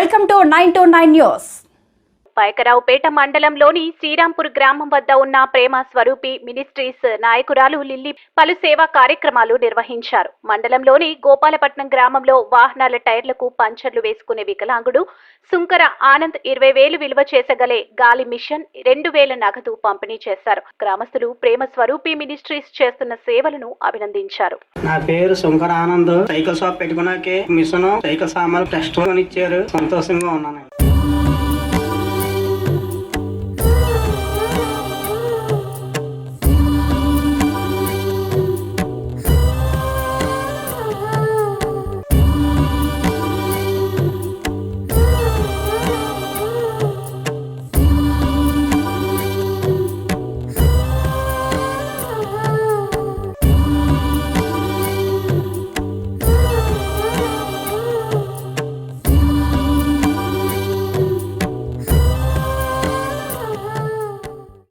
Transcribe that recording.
welcome to nine two nine news Paikaraopeta మండలంలోని శ్రీరాంపూర్ గ్రామం వద్ద ఉన్న ప్రేమ స్వరూపి మినిస్ట్రీస్ నాయకురాలు లిల్లీ పలు సేవా కార్యక్రమాలు నిర్వహించారు. మండలంలోని గోపాలపట్నం గ్రామంలో వాహనాల టైర్లకు పంచర్లు వేసుకునే వికలాంగుడు సుంకర ఆనంద్ ఇరవై వేలు విలువ చేసగలే గాలి మిషన్ రెండు వేల నగదు పంపిణీ చేశారు. గ్రామస్తులు ప్రేమ స్వరూపి మినిస్ట్రీస్ చేస్తున్న సేవలను అభినందించారు. నా పేరు శంకర్ ఆనంద్. సైకిల్ షాప్ పెట్టుకున్నాకే మిషన్ సైకిల్ సామాన్లు టెస్ట్ ఇచ్చారు. సంతోషంగా ఉన్నాను